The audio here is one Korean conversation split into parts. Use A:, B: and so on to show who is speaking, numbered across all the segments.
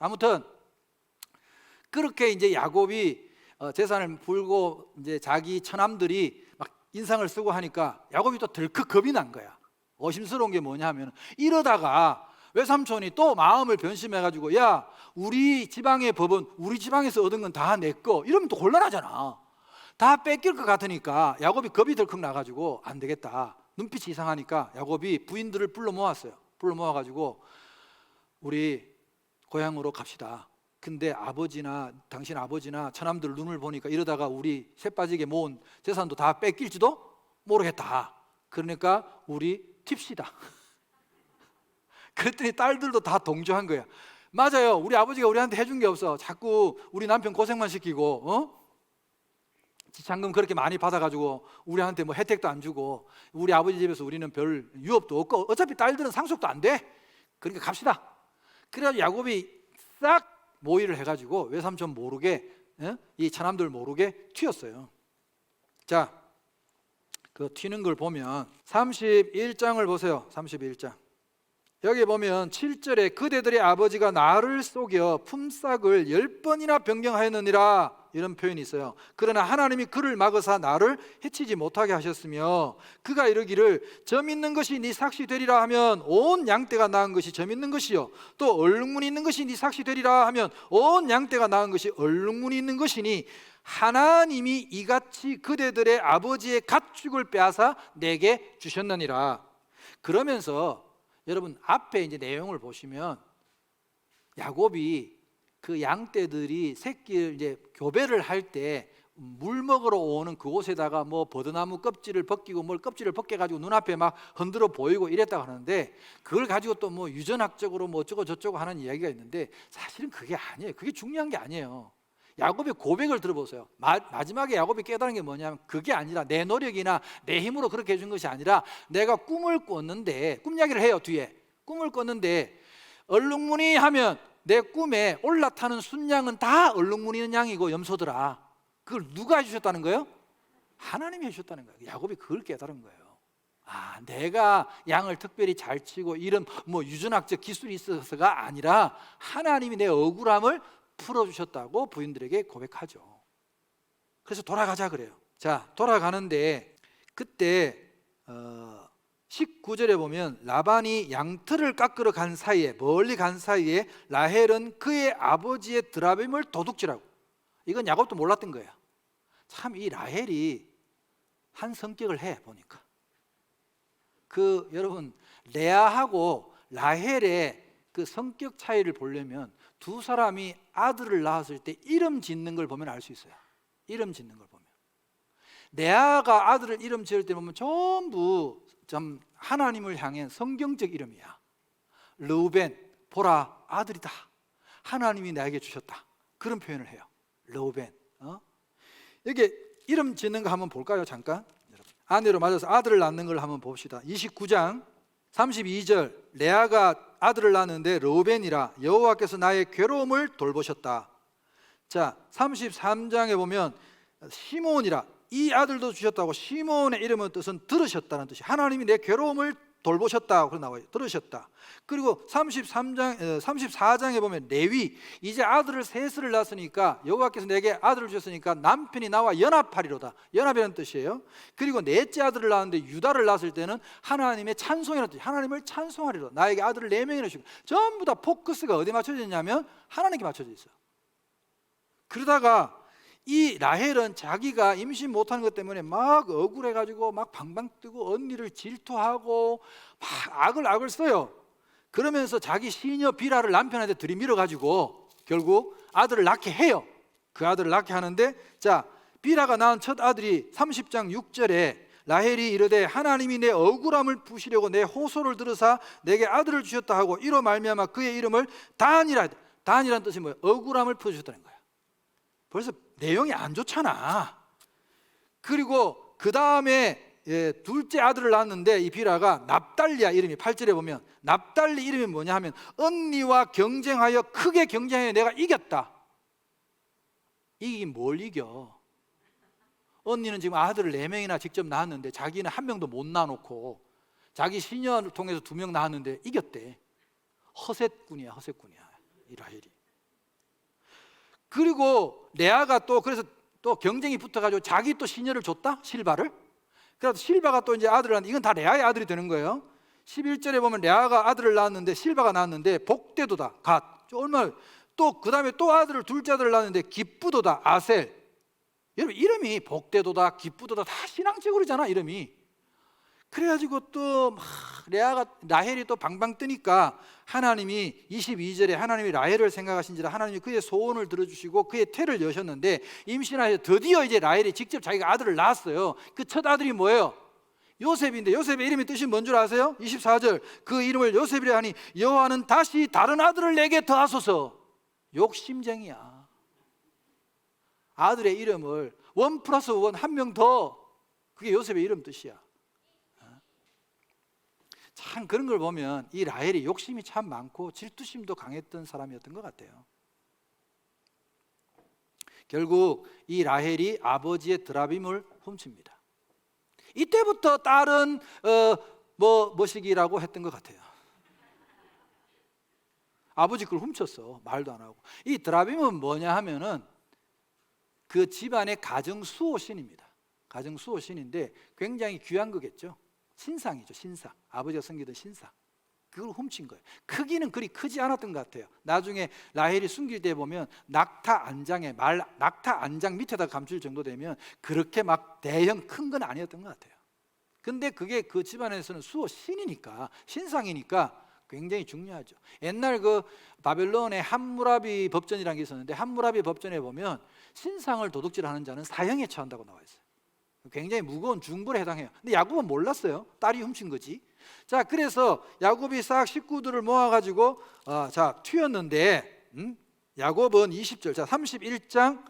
A: 아무튼 그렇게 이제 야곱이 어, 재산을 불고 이제 자기 처남들이 막 인상을 쓰고 하니까 야곱이 또 덜컥 겁이 난 거야. 어심스러운 게 뭐냐면 이러다가 외삼촌이 또 마음을 변심해 가지고 야 우리 지방의 법은 우리 지방에서 얻은 건 다 내 거 이러면 또 곤란하잖아. 다 뺏길 것 같으니까 야곱이 겁이 덜컥 나가지고 안 되겠다. 눈빛이 이상하니까 야곱이 부인들을 불러 모았어요. 불러 모아가지고 우리 고향으로 갑시다. 근데 아버지나 당신 아버지나 처남들 눈을 보니까 이러다가 우리 새 빠지게 모은 재산도 다 뺏길지도 모르겠다. 그러니까 우리 튑시다. 그랬더니 딸들도 다 동조한 거야. 맞아요. 우리 아버지가 우리한테 해준 게 없어. 자꾸 우리 남편 고생만 시키고, 어? 지참금 그렇게 많이 받아가지고 우리한테 뭐 혜택도 안 주고 우리 아버지 집에서 우리는 별 유업도 없고 어차피 딸들은 상속도 안 돼. 그러니까 갑시다. 그래가지고 야곱이 싹 모의를 해가지고 외삼촌 모르게 예? 이 차남들 모르게 튀었어요. 자, 그 튀는 걸 보면 31장을 보세요. 31장. 여기 보면 7절에 그대들의 아버지가 나를 속여 품삯을 열 번이나 변경하였느니라 이런 표현이 있어요. 그러나 하나님이 그를 막으사 나를 해치지 못하게 하셨으며 그가 이르기를 점 있는 것이 네 삭시 되리라 하면 온 양떼가 낳은 것이 점 있는 것이요 또 얼룩무늬 있는 것이 네 삭시 되리라 하면 온 양떼가 낳은 것이 얼룩무늬 있는 것이니 하나님이 이같이 그대들의 아버지의 가축을 빼앗아 내게 주셨느니라. 그러면서 여러분 앞에 이제 내용을 보시면 야곱이 그 양떼들이 새끼를 이제 교배를 할 때 물 먹으러 오는 그곳에다가 뭐 버드나무 껍질을 벗기고 뭘 껍질을 벗겨 가지고 눈앞에 막 흔들어 보이고 이랬다고 하는데 그걸 가지고 또 뭐 유전학적으로 뭐 어쩌고 저쩌고 하는 이야기가 있는데 사실은 그게 아니에요. 그게 중요한 게 아니에요. 야곱의 고백을 들어보세요. 마, 마지막에 야곱이 깨달은 게 뭐냐면 그게 아니라 내 노력이나 내 힘으로 그렇게 해준 것이 아니라 내가 꿈을 꿨는데 꿈 이야기를 해요 뒤에 꿈을 꿨는데 얼룩무늬 하면 내 꿈에 올라타는 순양은 다 얼룩무늬 있는 양이고 염소더라. 그걸 누가 해주셨다는 거예요? 하나님이 해주셨다는 거예요. 야곱이 그걸 깨달은 거예요. 아, 내가 양을 특별히 잘 치고 이런 뭐 유전학적 기술이 있어서가 아니라 하나님이 내 억울함을 풀어주셨다고 부인들에게 고백하죠. 그래서 돌아가자 그래요. 자, 돌아가는데 그때 어, 19절에 보면 라반이 양털을 깎으러 간 사이에 멀리 간 사이에 라헬은 그의 아버지의 드라빔을 도둑질하고 이건 야곱도 몰랐던 거예요. 참이 라헬이 한 성격을 해 보니까 그 여러분 레아하고 라헬의 그 성격 차이를 보려면 두 사람이 아들을 낳았을 때 이름 짓는 걸 보면 알 수 있어요. 이름 짓는 걸 보면 레아가 아들을 이름 지을 때 보면 전부 좀 하나님을 향한 성경적 이름이야. 르우벤 보라 아들이다. 하나님이 나에게 주셨다. 그런 표현을 해요. 르우벤. 어? 여기 이름 짓는 거 한번 볼까요? 잠깐. 아내로 맞아서 아들을 낳는 걸 한번 봅시다. 29장 32절 레아가 아들을 낳는데 르우벤이라 여호와께서 나의 괴로움을 돌보셨다. 자, 33장에 보면 시몬이라 이 아들도 주셨다고 시몬의 이름의 뜻은 들으셨다는 뜻이 하나님이 내 괴로움을 돌보셨다고 나와요. 들으셨다. 그리고 33장 34장에 보면 레위 이제 아들을 셋을 낳았으니까 여호와께서 내게 아들을 주셨으니까 남편이 나와 연합하리로다. 연합이라는 뜻이에요. 그리고 넷째 아들을 낳았는데 유다를 낳았을 때는 하나님의 찬송이라는 뜻. 하나님을 찬송하리로. 나에게 아들을 네 명이나 주고 전부 다 포커스가 어디 맞춰져 있냐면 하나님께 맞춰져 있어요. 그러다가 이 라헬은 자기가 임신 못하는 것 때문에 막 억울해가지고 막 방방 뜨고 언니를 질투하고 막 악을 악을 써요. 그러면서 자기 시녀 비라를 남편한테 들이밀어가지고 결국 아들을 낳게 해요. 그 아들을 낳게 하는데 자 비라가 낳은 첫 아들이 30장 6절에 라헬이 이르되 하나님이 내 억울함을 푸시려고 내 호소를 들으사 내게 아들을 주셨다 하고 이로 말미암아 그의 이름을 단이라 단이라는 뜻이 뭐예요? 억울함을 풀어주셨다는 거예요. 벌써 내용이 안 좋잖아. 그리고 그 다음에 예, 둘째 아들을 낳았는데 이 비라가 납달리아 이름이 8절에 보면 납달리 이름이 뭐냐 하면 언니와 경쟁하여 크게 경쟁해 내가 이겼다. 이긴 뭘 이겨? 언니는 지금 아들을 네 명이나 직접 낳았는데 자기는 한 명도 못 낳아놓고 자기 시녀를 통해서 두 명 낳았는데 이겼대. 허셋꾼이야, 허셋꾼이야. 이 라헬이. 그리고 레아가 또 그래서 또 경쟁이 붙어가지고 자기 또 시녀를 줬다 실바를. 그래서 실바가 또 이제 아들을 낳는데 이건 다 레아의 아들이 되는 거예요. 11절에 보면 레아가 아들을 낳았는데 실바가 낳았는데 복대도다 갓. 저 얼마 또 그다음에 또 아들을 둘째 아들을 낳았는데 기쁘도다 아셀. 여러분 이름이 복대도다 기쁘도다 다 신앙적으로잖아 이름이. 그래가지고 또 막 레아가 라헬이 또 방방 뜨니까 하나님이 22절에 하나님이 라헬을 생각하신지라 하나님이 그의 소원을 들어주시고 그의 태를 여셨는데 임신하여 드디어 이제 라헬이 직접 자기가 아들을 낳았어요. 그 첫 아들이 뭐예요? 요셉인데 요셉의 이름의 뜻이 뭔 줄 아세요? 24절 그 이름을 요셉이라 하니 여호와는 다시 다른 아들을 내게 더하소서 욕심쟁이야 아들의 이름을 원 플러스 원 한 명 더 그게 요셉의 이름 뜻이야 참 그런 걸 보면 이 라헬이 욕심이 참 많고 질투심도 강했던 사람이었던 것 같아요. 결국 이 라헬이 아버지의 드라빔을 훔칩니다. 이때부터 딸은 어 뭐 뭐시기라고 했던 것 같아요. 아버지 걸 훔쳤어 말도 안 하고 이 드라빔은 뭐냐 하면은 그 집안의 가정 수호신입니다. 가정 수호신인데 굉장히 귀한 거겠죠. 신상이죠, 신상. 아버지가 섬기던 신상. 그걸 훔친 거예요. 크기는 그리 크지 않았던 것 같아요. 나중에 라헬이 숨길 때 보면 낙타 안장에 말 낙타 안장 밑에다 감출 정도 되면 그렇게 막 대형 큰 건 아니었던 것 같아요. 근데 그게 그 집안에서는 수호 신이니까 신상이니까 굉장히 중요하죠. 옛날 그 바벨론의 함무라비 법전이라는 게 있었는데 함무라비 법전에 보면 신상을 도둑질하는 자는 사형에 처한다고 나와 있어요. 굉장히 무거운 중벌에 해당해요. 근데 야곱은 몰랐어요. 딸이 훔친 거지. 자, 그래서 야곱이 싹 식구들을 모아가지고 어, 자 튀었는데 음? 야곱은 20절, 자 31장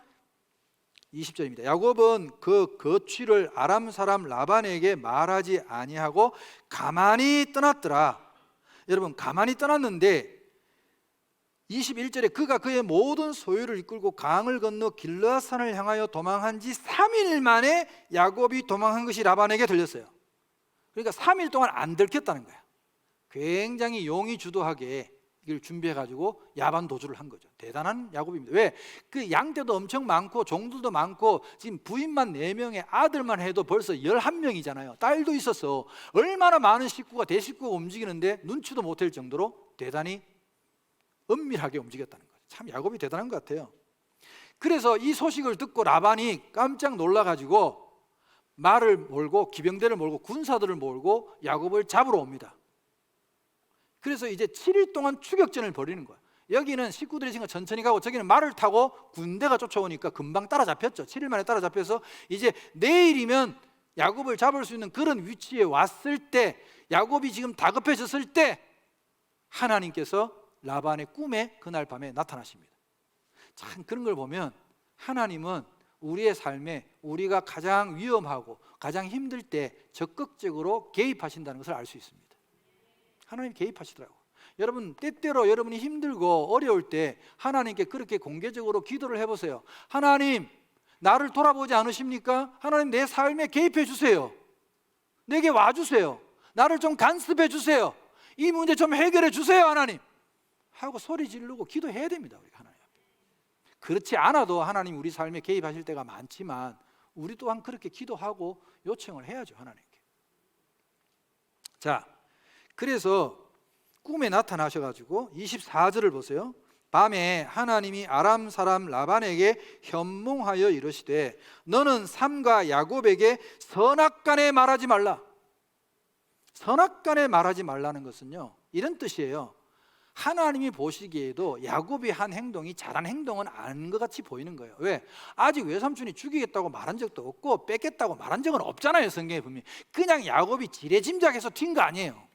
A: 20절입니다. 야곱은 그 거취를 아람 사람 라반에게 말하지 아니하고 가만히 떠났더라. 여러분 가만히 떠났는데 21절에 그가 그의 모든 소유를 이끌고 강을 건너 길라산을 향하여 도망한 지 3일 만에 야곱이 도망한 것이 라반에게 들렸어요. 그러니까 3일 동안 안 들켰다는 거야. 굉장히 용이 주도하게 이걸 준비해 가지고 야반 도주를 한 거죠. 대단한 야곱입니다. 왜? 그 양떼도 엄청 많고 종들도 많고 지금 부인만 4명에 아들만 해도 벌써 11명이잖아요. 딸도 있었어. 얼마나 많은 식구가 대식구가 움직이는데 눈치도 못할 정도로 대단히 은밀하게 움직였다는 거죠. 참 야곱이 대단한 것 같아요. 그래서 이 소식을 듣고 라반이 깜짝 놀라 가지고 말을 몰고 기병대를 몰고 군사들을 몰고 야곱을 잡으러 옵니다. 그래서 이제 7일 동안 추격전을 벌이는 거야. 여기는 식구들이 지금 천천히 가고 저기는 말을 타고 군대가 쫓아오니까 금방 따라잡혔죠. 7일 만에 따라잡혀서 이제 내일이면 야곱을 잡을 수 있는 그런 위치에 왔을 때 야곱이 지금 다급해졌을 때 하나님께서 라반의 꿈에 그날 밤에 나타나십니다. 참 그런 걸 보면 하나님은 우리의 삶에 우리가 가장 위험하고 가장 힘들 때 적극적으로 개입하신다는 것을 알 수 있습니다. 하나님 개입하시더라고. 여러분 때때로 여러분이 힘들고 어려울 때 하나님께 그렇게 공개적으로 기도를 해보세요. 하나님 나를 돌아보지 않으십니까? 하나님 내 삶에 개입해 주세요. 내게 와 주세요. 나를 좀 간섭해 주세요. 이 문제 좀 해결해 주세요, 하나님. 하고 소리 지르고 기도해야 됩니다. 우리가 하나님 앞에. 그렇지 않아도 하나님 우리 삶에 개입하실 때가 많지만 우리 또한 그렇게 기도하고 요청을 해야죠, 하나님께. 자, 그래서 꿈에 나타나셔 가지고 24절을 보세요. 밤에 하나님이 아람 사람 라반에게 현몽하여 이르시되 너는 삼가 야곱에게 선악간에 말하지 말라. 선악간에 말하지 말라는 것은요. 이런 뜻이에요. 하나님이 보시기에도 야곱이 한 행동이 잘한 행동은 아닌 것 같이 보이는 거예요. 왜? 아직 외삼촌이 죽이겠다고 말한 적도 없고 뺏겠다고 말한 적은 없잖아요. 성경에 보면 그냥 야곱이 지레짐작해서 튄 거 아니에요.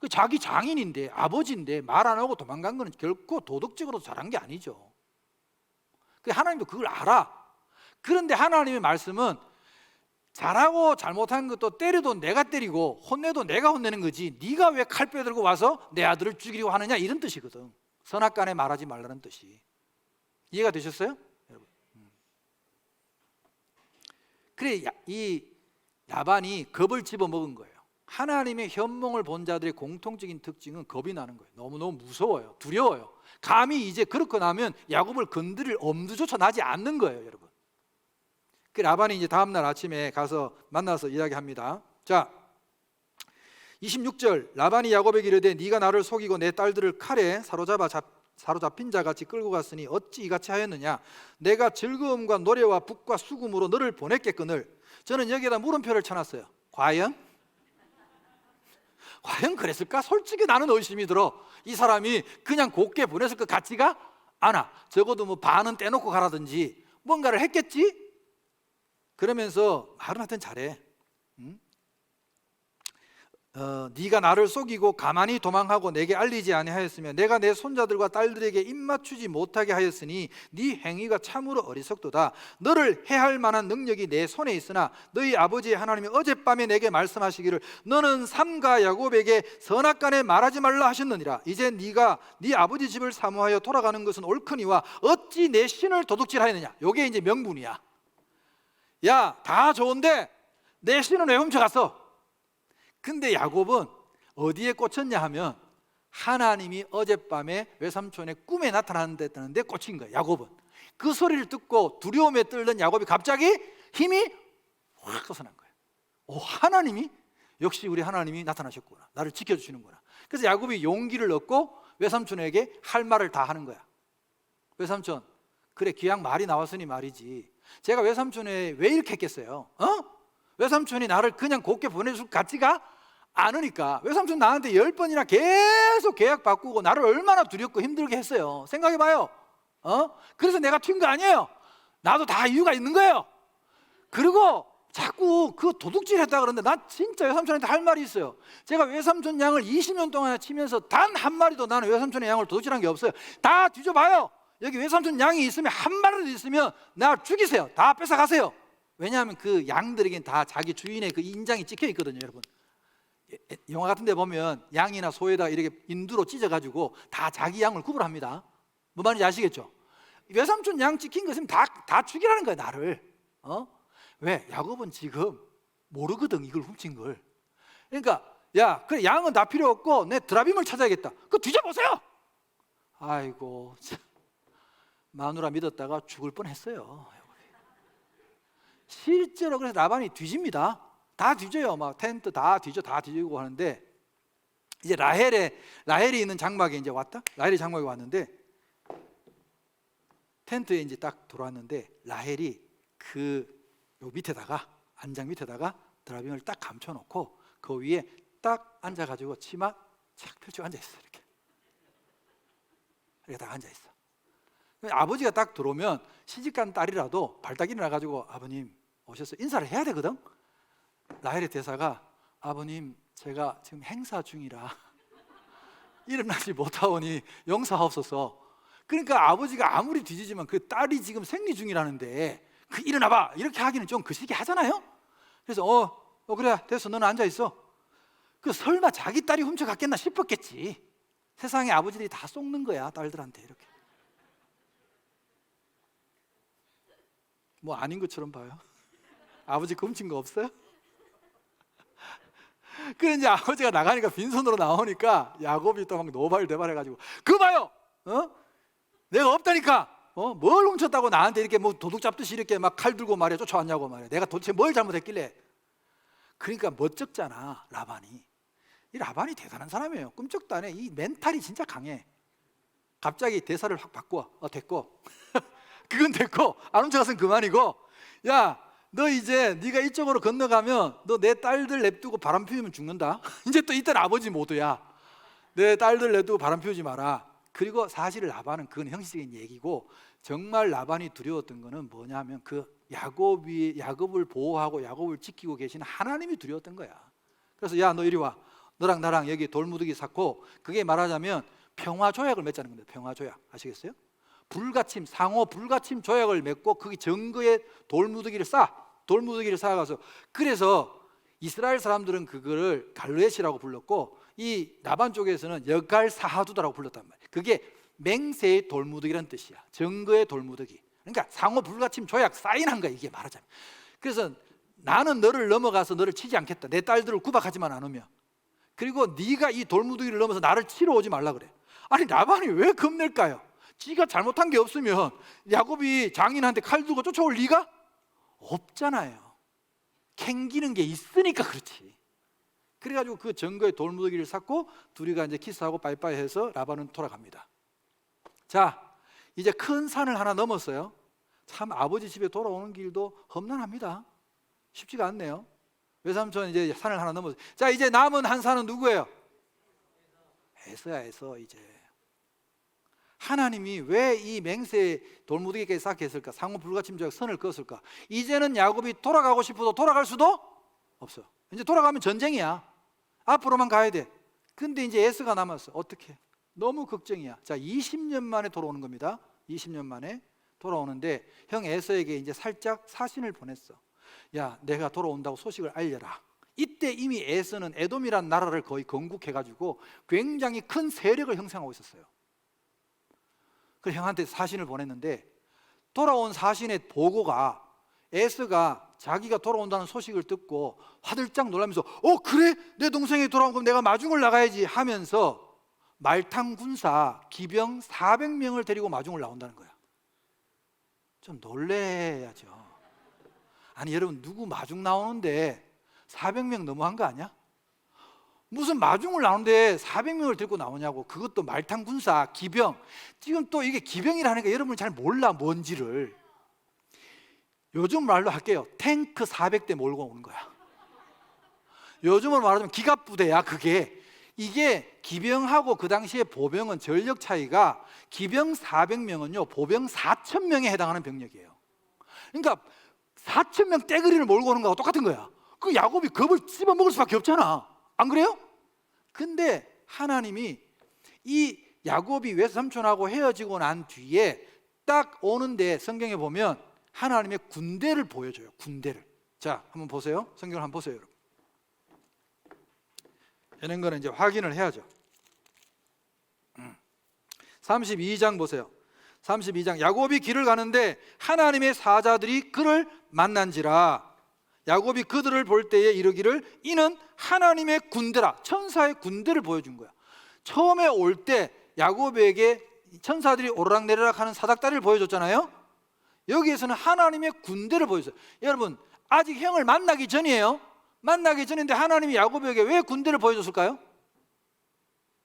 A: 그 자기 장인인데 아버지인데 말 안 하고 도망간 거는 결코 도덕적으로 잘한 게 아니죠. 그 하나님도 그걸 알아. 그런데 하나님의 말씀은 잘하고 잘못한 것도 때려도 내가 때리고 혼내도 내가 혼내는 거지 네가 왜 칼 빼들고 와서 내 아들을 죽이려고 하느냐 이런 뜻이거든 선악간에 말하지 말라는 뜻이 이해가 되셨어요? 여러분 음. 그래 야- 이 야반이 겁을 집어먹은 거예요 하나님의 현몽을 본 자들의 공통적인 특징은 겁이 나는 거예요. 너무너무 무서워요. 두려워요. 감히 이제 그렇고 나면 야곱을 건드릴 엄두조차 나지 않는 거예요, 여러분. 그 라반이 이제 다음 날 아침에 가서 만나서 이야기합니다. 자, 26절 라반이 야곱에게 이르되 네가 나를 속이고 내 딸들을 칼에 사로잡아 잡, 사로잡힌 자 같이 끌고 갔으니 어찌 이같이 하였느냐 내가 즐거움과 노래와 북과 수금으로 너를 보냈겠거늘 저는 여기에다 물음표를 쳐놨어요 과연? 과연 그랬을까? 솔직히 나는 의심이 들어 이 사람이 그냥 곱게 보냈을 것 같지가 않아 적어도 뭐 반은 떼놓고 가라든지 뭔가를 했겠지? 그러면서 말은 하여튼 잘해. 응? 어, 네가 나를 속이고 가만히 도망하고 내게 알리지 아니하였으며 내가 내 손자들과 딸들에게 입맞추지 못하게 하였으니 네 행위가 참으로 어리석도다. 너를 해할 만한 능력이 내 손에 있으나 너희 아버지 하나님이 어젯밤에 내게 말씀하시기를 너는 삼가 야곱에게 선악간에 말하지 말라 하셨느니라. 이제 네가 네 아버지 집을 사모하여 돌아가는 것은 옳거니와 어찌 내 신을 도둑질하였느냐? 요게 이제 명분이야 야 다 좋은데 내 신은 왜 훔쳐갔어 근데 야곱은 어디에 꽂혔냐 하면 하나님이 어젯밤에 외삼촌의 꿈에 나타났는데 꽂힌 거예요. 야곱은 그 소리를 듣고 두려움에 떨던 야곱이 갑자기 힘이 확 솟아난 거예요. 오 하나님이 역시 우리 하나님이 나타나셨구나. 나를 지켜주시는구나. 그래서 야곱이 용기를 얻고 외삼촌에게 할 말을 다 하는 거야. 외삼촌 그래 기왕 말이 나왔으니 말이지. 제가 외삼촌에 왜 이렇게 했겠어요? 어? 외삼촌이 나를 그냥 곱게 보내줄 것 같지가 않으니까 외삼촌 나한테 열 번이나 계속 계약 바꾸고 나를 얼마나 두렵고 힘들게 했어요. 생각해봐요. 어? 그래서 내가 튄 거 아니에요. 나도 다 이유가 있는 거예요. 그리고 자꾸 그 도둑질 했다 그러는데 나 진짜 외삼촌한테 할 말이 있어요. 제가 외삼촌 양을 20년 동안 치면서 단 한 마리도 나는 외삼촌의 양을 도둑질한 게 없어요. 다 뒤져봐요. 여기 외삼촌 양이 있으면 한 마리도 있으면 나 죽이세요. 다 뺏어 가세요. 왜냐하면 그 양들에겐 다 자기 주인의 그 인장이 찍혀 있거든요, 여러분. 예, 예, 영화 같은 데 보면 양이나 소에다 이렇게 인두로 찢어 가지고 다 자기 양을 구분합니다. 뭐 말인지 아시겠죠? 외삼촌 양 찍힌 것은 다, 다 죽이라는 거야, 나를. 어? 왜? 야곱은 지금 모르거든, 이걸 훔친 걸. 그러니까, 야, 그래, 양은 다 필요 없고, 내 드라빔을 찾아야겠다. 그거 뒤져보세요! 아이고, 참. 마누라 믿었다가 죽을 뻔 했어요. 실제로 그래서 라반이 뒤집니다. 다 뒤져요. 막 텐트 다 뒤져 다 뒤지고 하는데 이제 라헬에 라헬이 있는 장막에 이제 왔다. 라헬이 장막에 왔는데 텐트에 이제 딱 들어왔는데 라헬이 그 요 밑에다가 안장 밑에다가 드라빔을 딱 감춰놓고 그 위에 딱 앉아가지고 치마 착 펼쳐 앉아 있어 이렇게 이렇게 딱 앉아 있어. 아버지가 딱 들어오면 시집간 딸이라도 발딱 일어나가지고 아버님 오셔서 인사를 해야 되거든. 라헬의 대사가 아버님 제가 지금 행사 중이라 일어나지 못하오니 용서하옵소서. 그러니까 아버지가 아무리 뒤지지만 그 딸이 지금 생리 중이라는데 그 일어나봐 이렇게 하기는 좀 그시기 하잖아요. 그래서 어, 어 그래 됐어 너는 앉아 있어. 그 설마 자기 딸이 훔쳐갔겠나 싶었겠지. 세상에 아버지들이 다 속는 거야 딸들한테 이렇게. 뭐 아닌 것처럼 봐요. 아버지 그 훔친 거 없어요? 그래 이제 아버지가 나가니까 빈손으로 나오니까 야곱이 또 막 노발대발 해가지고 그 봐요, 어? 내가 없다니까, 어? 뭘 훔쳤다고 나한테 이렇게 뭐 도둑 잡듯이 이렇게 막 칼 들고 말이야 쫓아왔냐고 말이야. 내가 도대체 뭘 잘못했길래? 그러니까 멋쩍잖아 라반이. 이 라반이 대단한 사람이에요. 꿈쩍도 안 해. 이 멘탈이 진짜 강해. 갑자기 대사를 확 바꿔. 어 됐고. 그건 됐고 안 훔쳐갔으면 그만이고. 야, 너 이제 네가 이쪽으로 건너가면 너 내 딸들 냅두고 바람 피우면 죽는다. 이제 또 이딸 아버지 모두야. 내 딸들 냅두고 바람 피우지 마라. 그리고 사실 라반은 그건 형식적인 얘기고 정말 라반이 두려웠던 거는 뭐냐면 그 야곱이 야곱을 보호하고 야곱을 지키고 계시는 하나님이 두려웠던 거야. 그래서 야 너 이리 와. 너랑 나랑 여기 돌무더기 쌓고 그게 말하자면 평화 조약을 맺자는 겁니다. 평화 조약 아시겠어요? 불가침 상호 불가침 조약을 맺고 거기 정거에 돌무더기를 쌓아 돌무더기를 쌓아가서 그래서 이스라엘 사람들은 그거를 갈르엣이라고 불렀고 이 라반 쪽에서는 여갈 사하두다라고 불렀단 말이에요. 그게 맹세의 돌무더기라는 뜻이야. 정거의 돌무더기. 그러니까 상호 불가침 조약 사인한 거야 이게 말하자면. 그래서 나는 너를 넘어가서 너를 치지 않겠다. 내 딸들을 구박하지만 않으면. 그리고 네가 이 돌무더기를 넘어서 나를 치러 오지 말라 그래. 아니 라반이 왜 겁낼까요? 지가 잘못한 게 없으면 야곱이 장인한테 칼 들고 쫓아올 리가 없잖아요. 캥기는 게 있으니까 그렇지. 그래가지고 그 증거의 돌무더기를 샀고 둘이가 이제 키스하고 빠이빠이 해서 라반은 돌아갑니다. 자, 이제 큰 산을 하나 넘었어요. 참 아버지 집에 돌아오는 길도 험난합니다. 쉽지가 않네요. 외삼촌 이제 산을 하나 넘었어요. 자, 이제 남은 한 산은 누구예요? 에서야 에서 이제. 하나님이 왜 이 맹세 돌무더기까지 쌓게 했을까? 상호 불가침적 선을 그었을까? 이제는 야곱이 돌아가고 싶어도 돌아갈 수도 없어. 이제 돌아가면 전쟁이야. 앞으로만 가야 돼. 근데 이제 에스가 남았어. 어떻게? 너무 걱정이야. 자, 20년 만에 돌아오는 겁니다. 20년 만에 돌아오는데 형 에서에게 이제 살짝 사신을 보냈어. 야, 내가 돌아온다고 소식을 알려라. 이때 이미 에서는 에돔이란 나라를 거의 건국해 가지고 굉장히 큰 세력을 형성하고 있었어요. 그 형한테 사신을 보냈는데 돌아온 사신의 보고가 에스가 자기가 돌아온다는 소식을 듣고 화들짝 놀라면서 어 그래 내 동생이 돌아온 그럼 내가 마중을 나가야지 하면서 말탕 군사 기병 400명을 데리고 마중을 나온다는 거야. 좀 놀래야죠. 아니 여러분 누구 마중 나오는데 400명 너무한 거 아니야? 무슨 마중을 나오는데 400명을 데리고 나오냐고. 그것도 말탕 군사 기병. 지금 또 이게 기병이라는 게 여러분 잘 몰라 뭔지를. 요즘 말로 할게요. 탱크 400대 몰고 오는 거야. 요즘으로 말하자면 기갑부대야 그게. 이게 기병하고 그 당시에 보병은 전력 차이가 기병 400명은요 보병 4,000명에 해당하는 병력이에요. 그러니까 4,000명 떼거리를 몰고 오는 거하고 똑같은 거야. 그 야곱이 겁을 씹어 먹을 수밖에 없잖아 안 그래요? 근데 하나님이 이 야곱이 외삼촌하고 헤어지고 난 뒤에 딱 오는데 성경에 보면 하나님의 군대를 보여줘요. 군대를. 자, 한번 보세요. 성경을 한번 보세요, 여러분. 이런 거는 이제 확인을 해야죠. 음. 32장 보세요. 32장 야곱이 길을 가는데 하나님의 사자들이 그를 만난지라 야곱이 그들을 볼 때에 이르기를 이는 하나님의 군대라 천사의 군대를 보여준 거야. 처음에 올 때 야곱에게 천사들이 오르락내리락 하는 사닥다리를 보여줬잖아요. 여기에서는 하나님의 군대를 보여줘요. 여러분 아직 형을 만나기 전이에요. 만나기 전인데 하나님이 야곱에게 왜 군대를 보여줬을까요?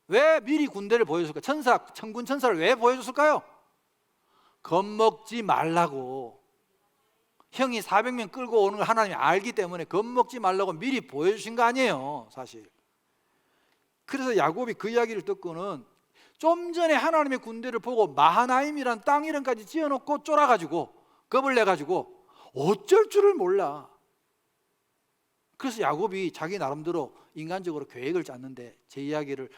A: 왜 미리 군대를 보여줬을까? 천사 천군 천사를 왜 보여줬을까요? 겁먹지 말라고. 형이 400명 끌고 오는 걸 하나님이 알기 때문에 겁먹지 말라고 미리 보여주신 거 아니에요, 사실. 그래서 야곱이 그 이야기를 듣고는 좀 전에 하나님의 군대를 보고 마하나임이란 땅 이름까지 지어놓고 쫄아가지고 겁을 내가지고 어쩔 줄을 몰라. 그래서 야곱이 자기 나름대로 인간적으로 계획을 짰는데 제 이야기를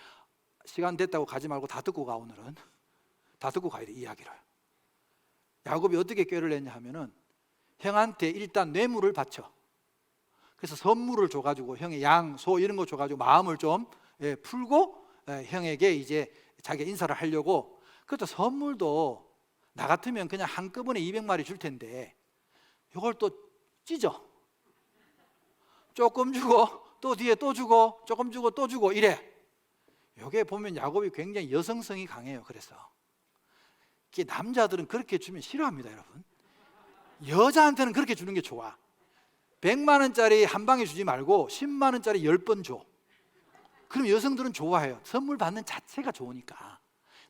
A: 시간 됐다고 가지 말고 다 듣고 가 오늘은 다 듣고 가야 돼 이야기를. 야곱이 어떻게 꾀를 냈냐 하면은 형한테 일단 뇌물을 바쳐. 그래서 선물을 줘가지고 형의 양, 소 이런 거 줘가지고 마음을 좀 예, 풀고 예, 형에게 이제 자기 인사를 하려고. 그것도 선물도 나 같으면 그냥 한꺼번에 200마리 줄 텐데 이걸 또 찢어. 조금 주고 또 뒤에 또 주고 조금 주고 또 주고 이래. 요게 보면 야곱이 굉장히 여성성이 강해요. 그래서 남자들은 그렇게 주면 싫어합니다, 여러분. 여자한테는 그렇게 주는 게 좋아. 100만 원짜리 한 방에 주지 말고 10만 원짜리 10번 줘. 그럼 여성들은 좋아해요. 선물 받는 자체가 좋으니까.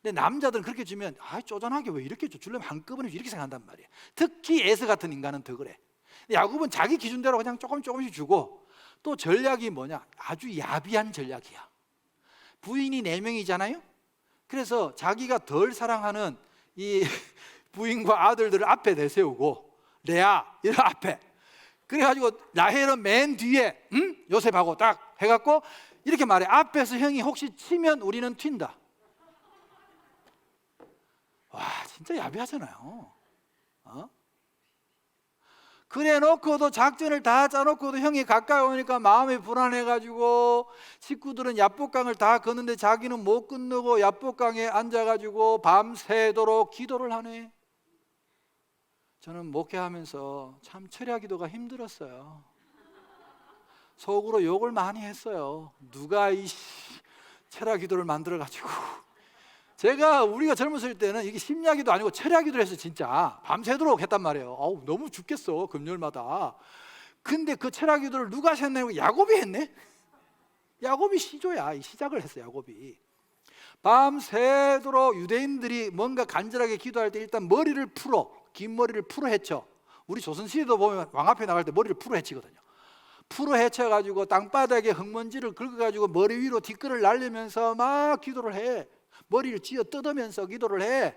A: 근데 남자들은 그렇게 주면 아, 쪼잔하게 왜 이렇게 줘? 주려면 한꺼번에 이렇게 생각한단 말이에요. 특히 에스 같은 인간은 더 그래. 야곱은 자기 기준대로 그냥 조금 조금씩 주고 또 전략이 뭐냐? 아주 야비한 전략이야. 부인이 네 명이잖아요. 그래서 자기가 덜 사랑하는 이 부인과 아들들을 앞에 내세우고 레아 이런 앞에. 그래가지고 라헬은 맨 뒤에 응? 요셉하고 딱 해갖고 이렇게 말해. 앞에서 형이 혹시 치면 우리는 튄다. 와 진짜 야비하잖아요. 어? 그래 놓고도 작전을 다 짜놓고도 형이 가까이 오니까 마음이 불안해가지고 식구들은 야복강을 다 걷는데 자기는 못 건너고 야복강에 앉아가지고 밤새도록 기도를 하네 저는 목회하면서 참 철야 기도가 힘들었어요. 속으로 욕을 많이 했어요. 누가 이 씨, 철야 기도를 만들어 가지고 제가 우리가 젊었을 때는 이게 심야기도 아니고 철야기도를 했어 진짜 밤새도록 했단 말이에요. 어우 너무 죽겠어 금요일마다. 근데 그 철야기도를 누가 했냐고 야곱이 했네. 야곱이 시조야. 이 시작을 했어 야곱이. 밤새도록 유대인들이 뭔가 간절하게 기도할 때 일단 머리를 풀어 긴 머리를 풀어 헤쳐. 우리 조선 시대도 보면 왕 앞에 나갈 때 머리를 풀어 헤치거든요. 풀어 헤쳐 가지고 땅바닥에 흙먼지를 긁어 가지고 머리 위로 뒷글을 날리면서 막 기도를 해. 머리를 쥐어 뜯으면서 기도를 해.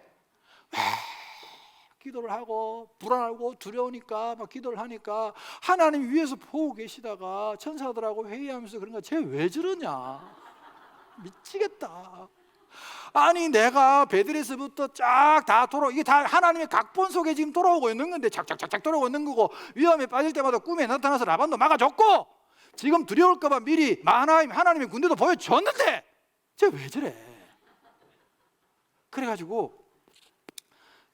A: 막 기도를 하고 불안하고 두려우니까 막 기도를 하니까 하나님 위에서 보고 계시다가 천사들하고 회의하면서 그런가 쟤 왜 저러냐 미치겠다. 아니 내가 베들에서부터 쫙 다 돌아 이게 다 하나님의 각본 속에 지금 돌아오고 있는 건데 착착착착 돌아오고 있는 거고 위험에 빠질 때마다 꿈에 나타나서 라반도 막아줬고 지금 두려울까봐 미리 하나님 하나님의 군대도 보여줬는데 쟤 왜 저래? 그래가지고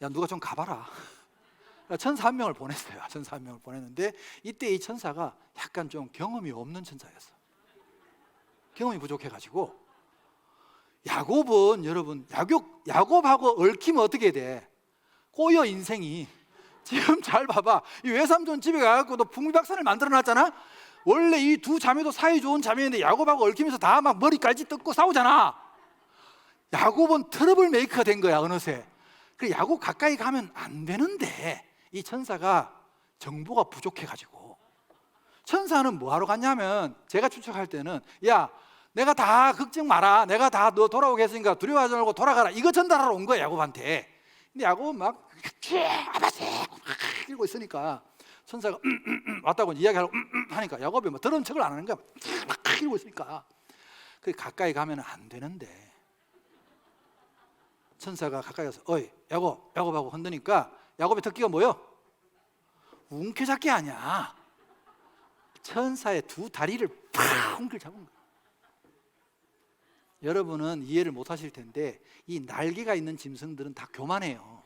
A: 야 누가 좀 가봐라. 천사 한 명을 보냈어요. 천사 한 명을 보냈는데 이때 이 천사가 약간 좀 경험이 없는 천사였어. 경험이 부족해가지고 야곱은 여러분 야곱 야곱하고 얽히면 어떻게 돼? 꼬여 인생이. 지금 잘 봐봐. 이 외삼촌 집에 가갖고 너 풍미박산을 만들어놨잖아. 원래 이 두 자매도 사이 좋은 자매인데 야곱하고 얽히면서 다 막 머리 깔지 뜯고 싸우잖아. 야곱은 트러블 메이커가 된 거야 어느새. 그 야곱 가까이 가면 안 되는데 이 천사가 정보가 부족해가지고 천사는 뭐 하러 갔냐면 제가 추측할 때는 야 내가 다 걱정 마라. 내가 다 너 돌아오게 했으니까 두려워하지 말고 돌아가라. 이거 전달하러 온 거야 야곱한테. 근데 야곱은 막 아바세 이러고 있으니까 천사가 음, 음, 음, 왔다고 이야기하고 음, 음, 하니까 야곱이 뭐 들은 척을 안 하는 거야. 막 이러고 있으니까. 그 가까이 가면 안 되는데. 천사가 가까이 가서 어이 야곱 야곱하고 흔드니까 야곱의 특기가 뭐요? 움켜잡기 아니야. 천사의 두 다리를 팍 웅글 잡은 거야 여러분은 이해를 못 하실 텐데 이 날개가 있는 짐승들은 다 교만해요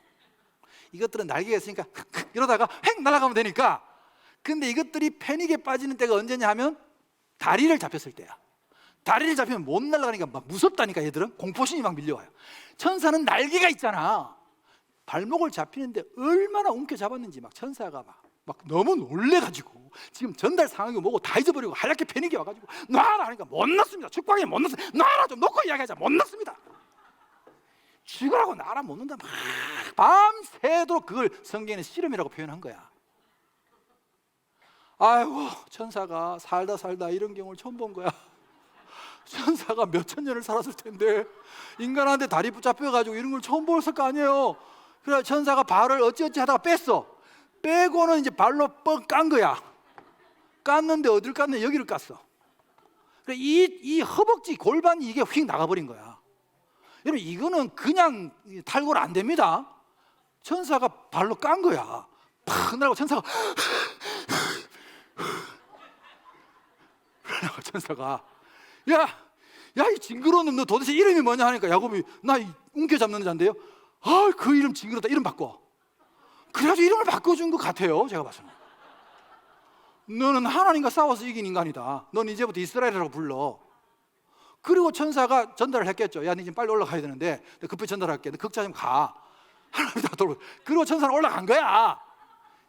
A: 이것들은 날개가 있으니까 이러다가 획 날아가면 되니까 근데 이것들이 패닉에 빠지는 때가 언제냐 하면 다리를 잡혔을 때야 다리를 잡히면 못 날아가니까 막 무섭다니까 얘들은 공포심이 막 밀려와요. 천사는 날개가 있잖아. 발목을 잡히는데 얼마나 움켜 잡았는지 막 천사가 막, 막 너무 놀래가지고 지금 전달 상황이 뭐고 다 잊어버리고 하얗게 패닉이 와가지고 놔라 하니까 못 넣습니다. 축방에 못 넣었어. 놔라 좀 놓고 이야기하자. 못 넣습니다. 죽으라고 나라 못 넣는다. 막 밤새도록 그걸 성경에는 씨름이라고 표현한 거야. 아이고 천사가 살다 살다 이런 경우를 처음 본 거야. 천사가 몇천 년을 살았을 텐데 인간한테 다리 붙잡혀 가지고 이런 걸 처음 보았을 거 아니에요. 그래 천사가 발을 어찌어찌 하다가 뺐어. 빼고는 이제 발로 뻥 깐 거야. 깠는데 어딜 깠냐 여기를 깠어. 그래 이 이 허벅지 골반이 이게 휙 나가버린 거야. 여러분 이거는 그냥 탈골 안 됩니다. 천사가 발로 깐 거야. 팍 날고 천사가 그러고 천사가 야, 야 이 징그러운 놈 너 도대체 이름이 뭐냐 하니까 야곱이 나이 움켜 잡는 자인데요. 아, 그 이름 징그럽다. 이름 바꿔. 그래가지고 이름을 바꿔준 것 같아요. 제가 봐서는. 너는 하나님과 싸워서 이긴 인간이다. 넌 이제부터 이스라엘이라고 불러. 그리고 천사가 전달을 했겠죠. 야, 니 지금 빨리 올라가야 되는데 급히 전달할게. 너 극자 좀 가. 하나님 다 돌고. 그리고 천사는 올라간 거야.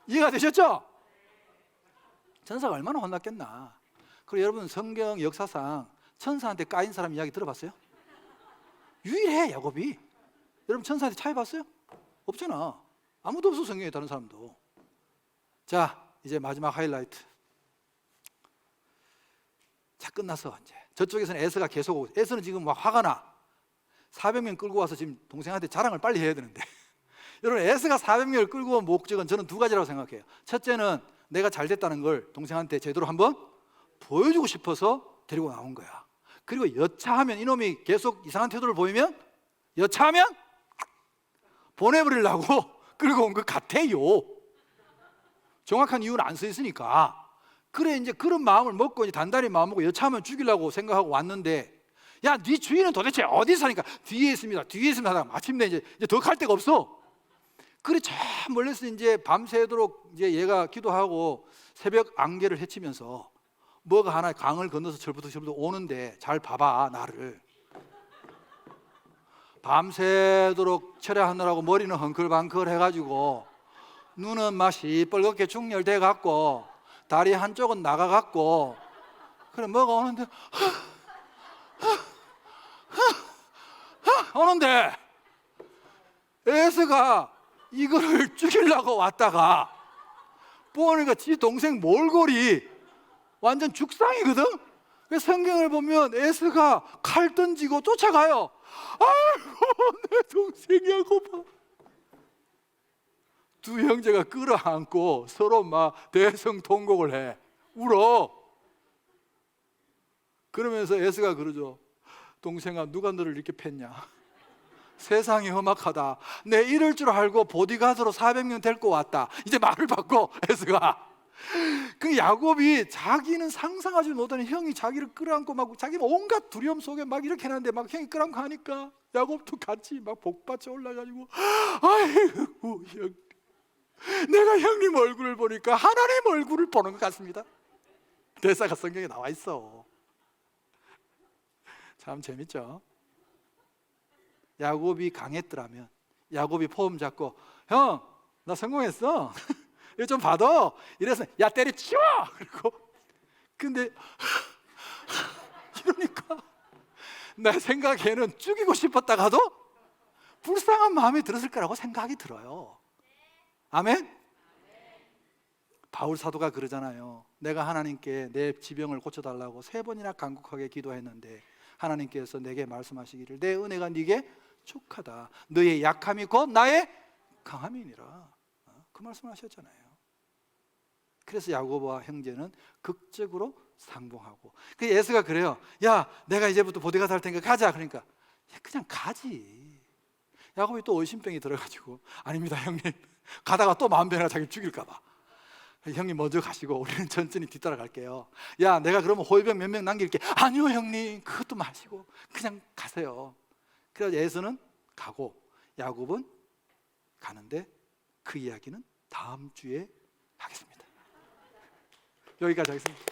A: 이해가 되셨죠? 천사가 얼마나 혼났겠나. 그리고 여러분 성경 역사상 천사한테 까인 사람 이야기 들어봤어요? 유일해 야곱이. 여러분 천사한테 차여봤어요? 없잖아. 아무도 없어 성경에 다른 사람도. 자 이제 마지막 하이라이트. 자 끝났어 이제. 저쪽에서는 에스가 계속 오고 에스는 지금 막 화가 나. 400명 끌고 와서 지금 동생한테 자랑을 빨리 해야 되는데. 여러분 에스가 400명을 끌고 온 목적은 저는 두 가지라고 생각해요. 첫째는 내가 잘 됐다는 걸 동생한테 제대로 한번 보여주고 싶어서 데리고 나온 거야. 그리고 여차하면 이놈이 계속 이상한 태도를 보이면 여차하면 보내버리려고 끌고 온 것 같아요. 정확한 이유는 안 써 있으니까. 그래 이제 그런 마음을 먹고 이제 단단히 마음 먹고 여차하면 죽이려고 생각하고 왔는데 야, 네 주인은 도대체 어디 사니까 뒤에 있습니다. 뒤에 있습니다. 하다가 마침내 이제, 이제 더 갈 데가 없어. 그래 저 멀리서 이제 밤새도록 이제 얘가 기도하고 새벽 안개를 헤치면서 뭐가 하나 강을 건너서 절부터 절부터 오는데 잘 봐봐 나를. 밤새도록 철야하느라고 머리는 헝클방클 해가지고 눈은 막 시뻘겋게 충혈돼 갖고 다리 한쪽은 나가 갖고 그래 뭐가 오는데 오는데 에스가 이거를 죽이려고 왔다가 보니까 지 동생 몰골이 완전 죽상이거든. 그래서 성경을 보면 에스가 칼 던지고 쫓아가요. 아이고 내 동생이하고 봐. 두 형제가 끌어안고 서로 막 대성통곡을 해. 울어. 그러면서 에스가 그러죠. 동생아 누가 너를 이렇게 팼냐? 세상이 험악하다. 내 이럴 줄 알고 보디가드로 400명 데리고 왔다. 이제 말을 바꿔 에스가. 그 야곱이 자기는 상상하지 못하는 형이 자기를 끌어안고 막 자기 온갖 두려움 속에 막 이렇게 하는데 막 형이 끌어안고 하니까 야곱도 같이 막 복받쳐 올라가지고 아이고 형 내가 형님 얼굴을 보니까 하나님 얼굴을 보는 것 같습니다. 대사가 성경에 나와 있어. 참 재밌죠. 야곱이 강했더라면 야곱이 포음 잡고 형 나 성공했어. 이거 좀 받아. 이래서 야 때려치워. 그리고 근데 이러니까 내 생각에는 죽이고 싶었다가도 불쌍한 마음이 들었을 거라고 생각이 들어요. 아멘. 바울 사도가 그러잖아요. 내가 하나님께 내 지병을 고쳐달라고 세 번이나 간곡하게 기도했는데 하나님께서 내게 말씀하시기를 내 은혜가 네게 족하다. 너의 약함이 곧 나의 강함이니라. 어, 그 말씀을 하셨잖아요. 그래서 야고보와 형제는 극적으로 상봉하고 그 예수가 그래요. 야, 내가 이제부터 보디가 살 테니까 가자. 그러니까 야, 그냥 가지. 야곱이 또 의심병이 들어가지고 아닙니다, 형님. 가다가 또 마음 변해가 자기 죽일까 봐. 형님 먼저 가시고 우리는 천천히 뒤따라 갈게요. 야, 내가 그러면 호위병 몇 명 남길게. 아니요, 형님. 그것도 마시고 그냥 가세요. 그래서 예수는 가고 야곱은 가는데 그 이야기는 다음 주에 하겠습니다. 여기까지 하겠습니다.